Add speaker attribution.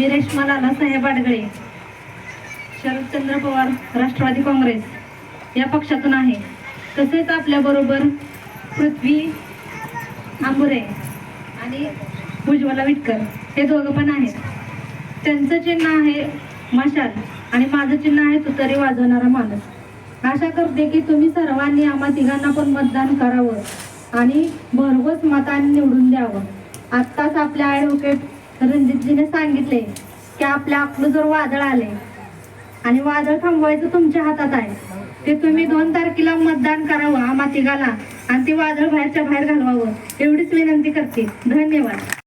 Speaker 1: मी रेश्मा लाला साहेब आडगळे शरदचंद्र पवार राष्ट्रवादी काँग्रेस या पक्षातून आहे. तसेच आपल्याबरोबर पृथ्वी आंबुरे आणि उज्ज्वला विटकर हे दोघं पण आहेत. त्यांचं चिन्ह आहे मशाल आणि माझं चिन्ह आहे तुतरी वाजवणारा माणूस. आशा करते की तुम्ही सर्वांनी आम्हा तिघांना पण मतदान करावं आणि भरघोस मतांनी निवडून द्यावं. आत्ताच आपल्या ॲडव्होकेट रणजितजीने सांगितले की आपल्या जर वादळ आले आणि वादळ थांबवायचं तुमच्या हातात आहे ते तुम्ही दोन तारखेला मतदान करावं आम्हा तिघाला आणि ते वादळ बाहेरच्या बाहेर घालवावं एवढीच विनंती करते. धन्यवाद.